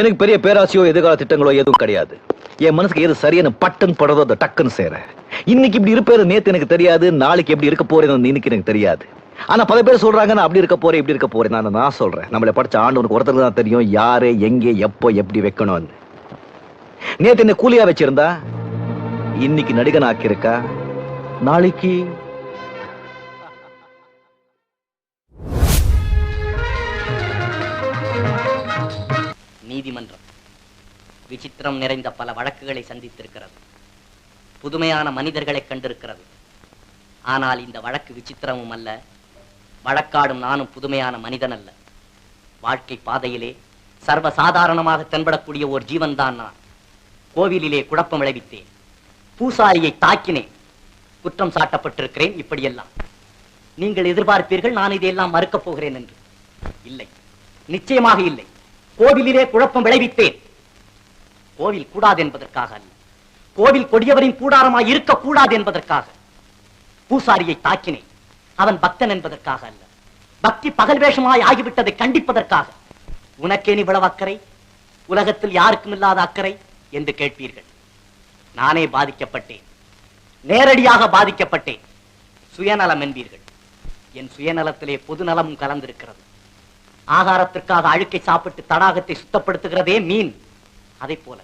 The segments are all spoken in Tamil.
எனக்கு பெரிய பேராசையோ எதிர்கால திட்டங்களோ எதுவும் கிடையாது. என் மனசுக்கு எது சரியான பட்டன் படுறதோ அதை டக்குன்னு செய்றேன் இன்னைக்கு இப்படி இருப்பேரு நேத்து எனக்கு தெரியாது நாளைக்கு எப்படி இருக்க போறேன்னு இன்னைக்கு எனக்கு தெரியாது. ஆனா பல பேர் சொல்றாங்க நான் அப்படி இருக்க போறேன் இப்படி இருக்க போறேன். நான் நான் சொல்றேன். நம்மளை படிச்ச ஆண்டவனுக்கு ஒருத்தருக்கு தான் தெரியும் யாரு எங்கே எப்போ எப்படி வைக்கணும்னு. நேத்து என்ன கூலியா வச்சிருந்தா இன்னைக்கு நடிகன் ஆக்கியிருக்கா நாளைக்கு நீதிமன்றம். விசித்திரம் நிறைந்த பல வழக்குகளை சந்தித்திருக்கிறது. புதுமையான மனிதர்களை கண்டிருக்கிறது. ஆனால் இந்த வழக்கு விசித்திரமும் அல்ல. வழக்காடும் நானும் புதுமையான மனிதன் அல்ல வாழ்க்கை பாதையிலே சர்வ சாதாரணமாக தென்படக்கூடிய ஒரு ஜீவன்தான் நான். கோவிலிலே குழப்பம் விளைவித்தேன். பூசாரியை தாக்கினேன். குற்றம் சாட்டப்பட்டிருக்கிறேன் இப்படியெல்லாம். நீங்கள் எதிர்பார்ப்பீர்கள் நான் இதையெல்லாம் மறுக்கப் போகிறேன் என்று. இல்லை. நிச்சயமாக இல்லை. கோவிலிலே குழப்பம் விளைவித்தேன். கோவில் கூடாது என்பதற்காக அல்ல. கோவில் கொடியவரின் கூடாரமாய் இருக்கக்கூடாது என்பதற்காக. பூசாரியை தாக்கினேன். அவன் பக்தன் என்பதற்காக அல்ல. பக்தி பகல் வேஷமாய் ஆகிவிட்டதை கண்டிப்பதற்காக. உனக்கேன் இவ்வளவு அக்கறை? உலகத்தில் யாருக்கும் இல்லாத அக்கறை என்று கேட்பீர்கள். நானே பாதிக்கப்பட்டேன். நேரடியாக பாதிக்கப்பட்டேன். சுயநலம் என்பீர்கள். என் சுயநலத்திலே பொதுநலமும் கலந்திருக்கிறது. ஆகாரத்திற்காக அழுக்கை சாப்பிட்டு தடாகத்தை சுத்தப்படுத்துகிறதே மீன். அதை போல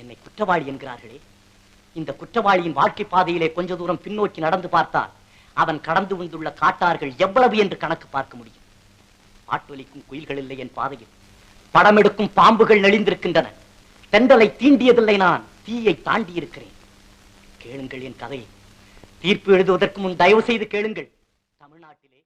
என்னை குற்றவாளி என்கிறார்களே இந்த குற்றவாளியின் வாழ்க்கை பாதையிலே கொஞ்ச தூரம் பின்னோக்கி நடந்து பார்த்தால் அவன் கடந்து வந்துள்ள காட்டார்கள் எவ்வளவு என்று கணக்கு பார்க்க முடியும். ஆட்டொலிக்கும் குயில்கள் இல்லை என் பாதையில். படமெடுக்கும் பாம்புகள் நெளிந்திருக்கின்றன தென்றலை தீண்டியதில்லை நான் தீயை தாண்டி இருக்கிறேன் கேளுங்கள் என் கதையை. தீர்ப்பு எழுதுவதற்கு முன் தயவு செய்து கேளுங்கள். தமிழ்நாட்டிலே